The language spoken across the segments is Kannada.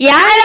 ಯಾರ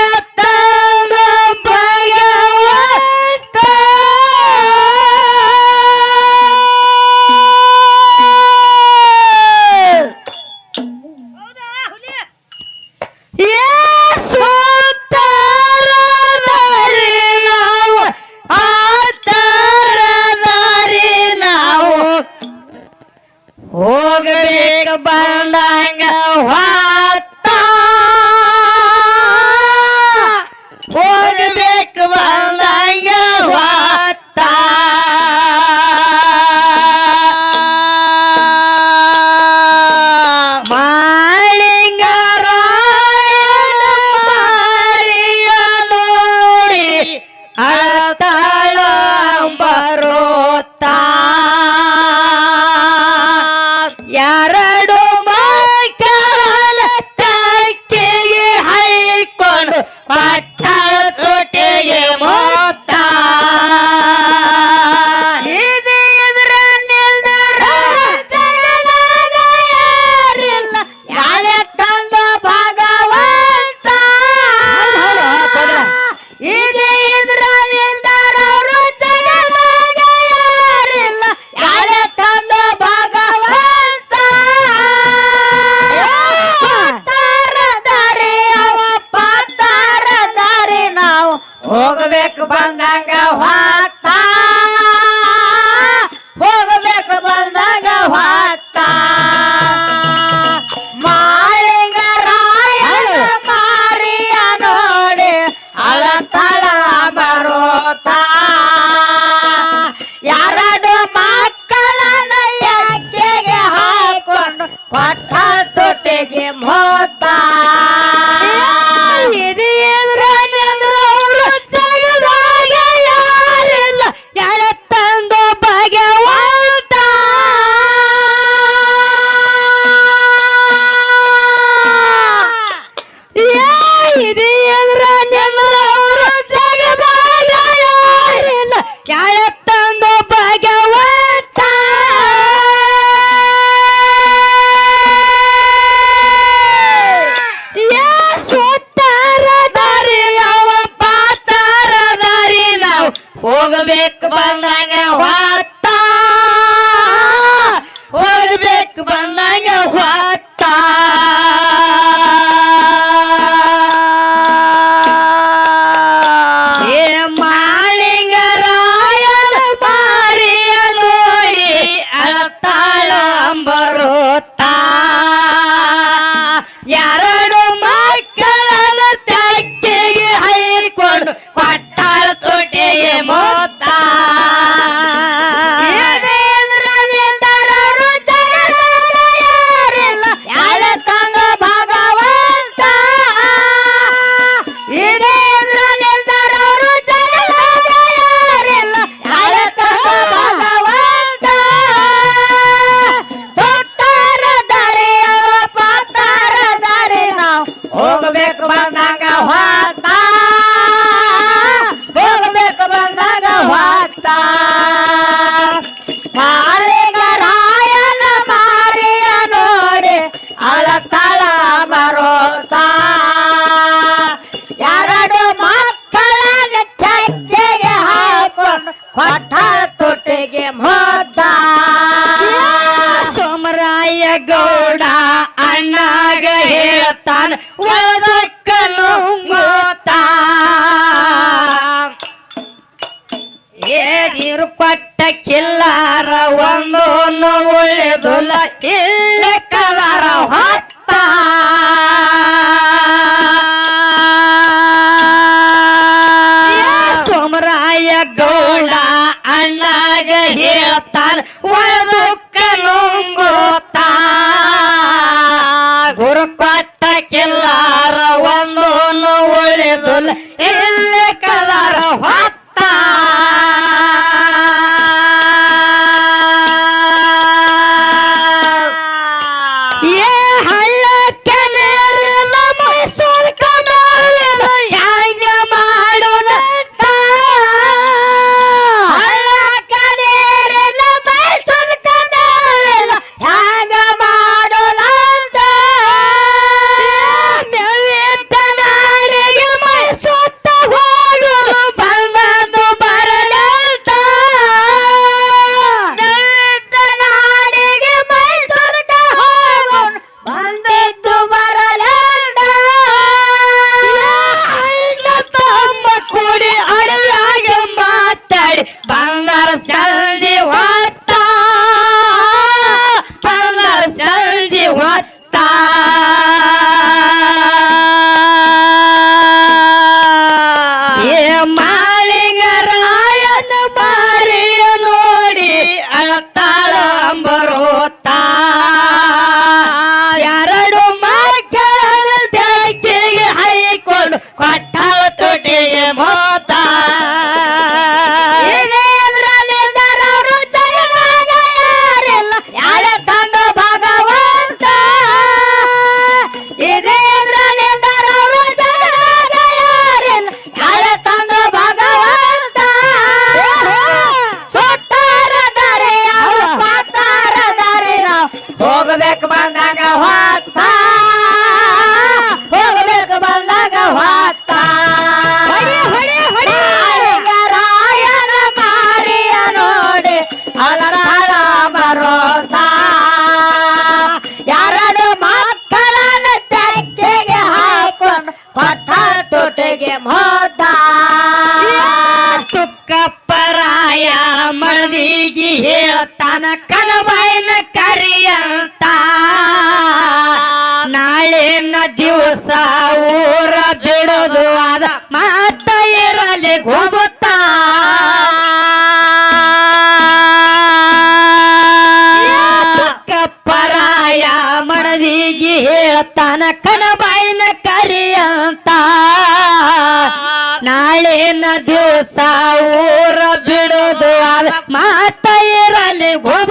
get more. ಗೌಡ ಅಣ್ಣಾಗ ಹೇಳ್ತಾನ ಒದಕ್ಕನು ಗೊತ್ತಾ ಏರು ಕೊಟ್ಟ ಕಿಲ್ಲಾರ ಒಂದು ಒಳ್ಳೆದುಲ್ಲ ಇಲ್ಲ ಕಲಾರ ಹೊತ್ತ ಸೋಮರಾಯ ಗೌಡ ಅಣ್ಣಾಗ ಹೇಳ್ತಾನ ಒಳದುಕ್ಕ ನುಂಗೋ ಗುರುಕೊಟ್ಟ ಕಿಲ್ಲಾರ ಒಂದು ಉಳಿದುಲ್ಲ ಕನಕನ ಬಯನ ಕರಿಯಂತ. ನಾಳಿನ ದಿವಸ ಊರ ಬಿಡೋದು ಅದ ಮಾತ ಇರಲಿ ಹೋಗುತ್ತಾ. ಪರಾಯ ಮನದಿಗೆ ಹೇಳ್ತಾನ ಕನಬಾಯಿನ ಕರಿಯಂತ. ನಾಳಿನ ದಿವಸ ಊರ ಬಿಡ what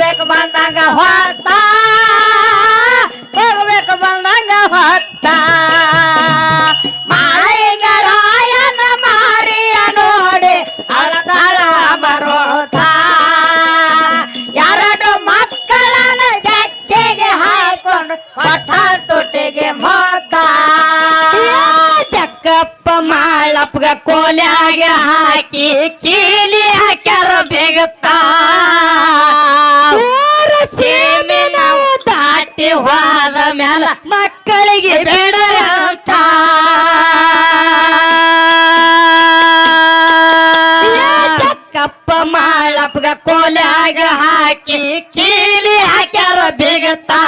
แรกก็ ಮಕ್ಕಳಿಗೆ ಬೇಡರಂತ ಕಪ್ಪ ಮಾಳಪ್ಪಗ ಕೋಲಾಗ ಹಾಕಿ ಕೀಲಿ ಹಾಕ್ಯಾರ ಬಿಗತಾ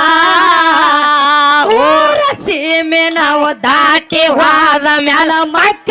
ಊರ ಸೀಮೆ ನಾವು ದಾಟಿ ಹೋದ ಮ್ಯಾಲ ಮಕ್ಕ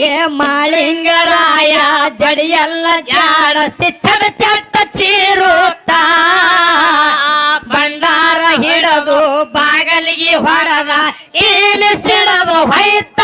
ಏ ಮಾಳಿಂಗರಾಯ ಜಡಿಯಲ್ಲ ಜಾಡ ಸಿಚ್ಚದ ಚಟ್ಟ ಚೀರುತ್ತ ಬಂಡಾರ ಹಿಡದು ಬಾಗಲಿಗೆ ಹೊಡೆದ ಸಿಡದು ಹೊಯ್ತ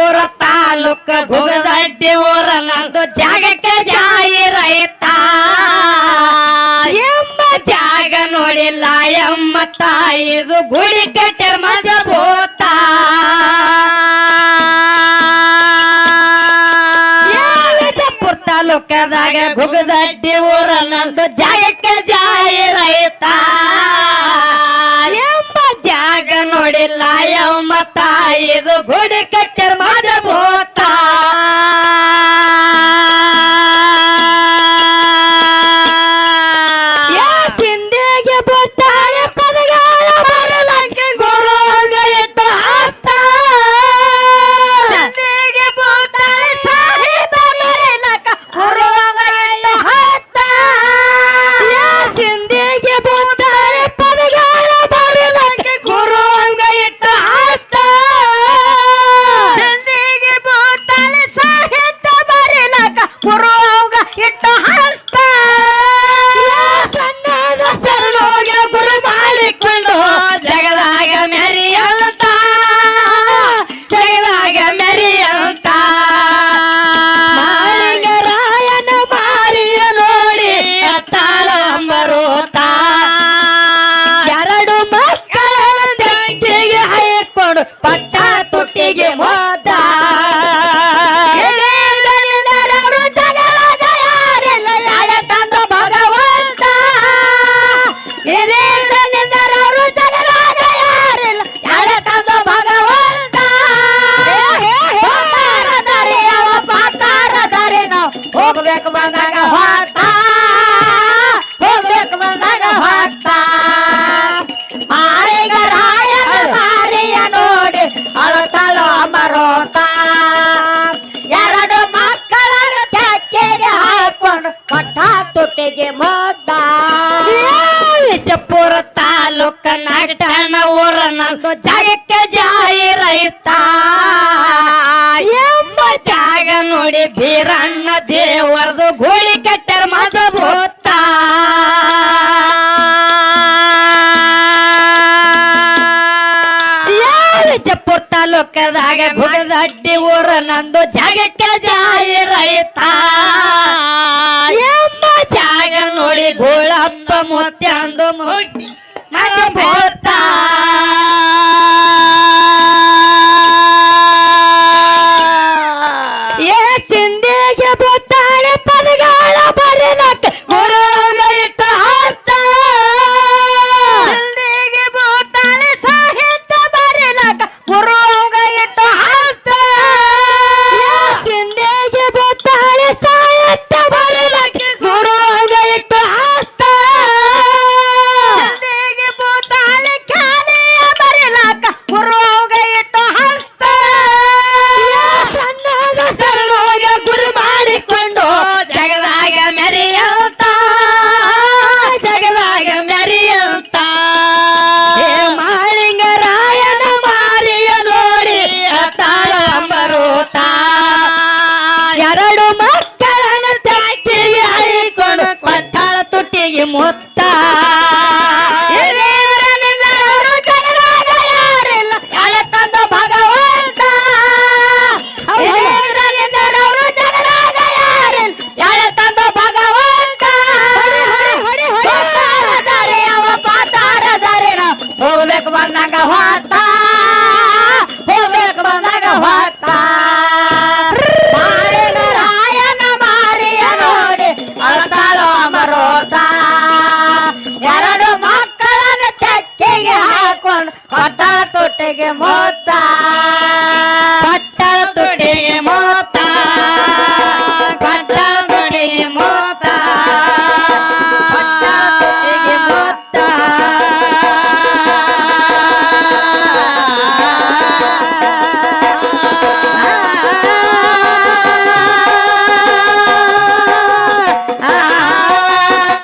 ಪುರ ತಾಲೂಕ ಬುಗದಡ್ಡಿ ಊರ ನಂದು ಜಾಗಕ್ಕೆ ಜಾಯಿ ರೈತ. ಎಂಬ ಜಾಗ ನೋಡಿಲ್ಲ ಎಮ್ಮ ತಾಯಿದು ಗುಡಿ ಕಟ್ಟೆ ಮಜಭೂತ ತಾಲೂಕದಾಗ ಬುಗದಡ್ಡಿ ಊರ ನಂದು ಜಾಗಕ್ಕೆ ಜಾಯಿ ರೈತ. ಎಂಬ ಜಾಗ ನೋಡಿಲ್ಲ ಎಮ್ಮ ತಾಯಿದು ಗುಡಿ ಕಟ್ಟೆ ಜಾಗಕ್ಕೆ ಜಾಹಿರೈತ ಎಂಬ ಜಾಗ ನೋಡಿ ಬೀರಣ್ಣ ದೇವರದು ಗೋಳಿ ಕಟ್ಟರ್ ಮಸಬೋತ. ಜಪುರ್ ತಾಲೂಕದಾಗ ಗುಡದಡ್ಡಿ ಊರ ನಂದು ಜಾಗಕ್ಕೆ ಜಾಹಿರೈತ ಎಂಬ ಜಾಗ ನೋಡಿ ಗೋಳಪ್ಪ ಮುತ್ಯ ಅಂದು ಮುಟ್ಟಿ ಮಸಬೋತಾ. lleguemos.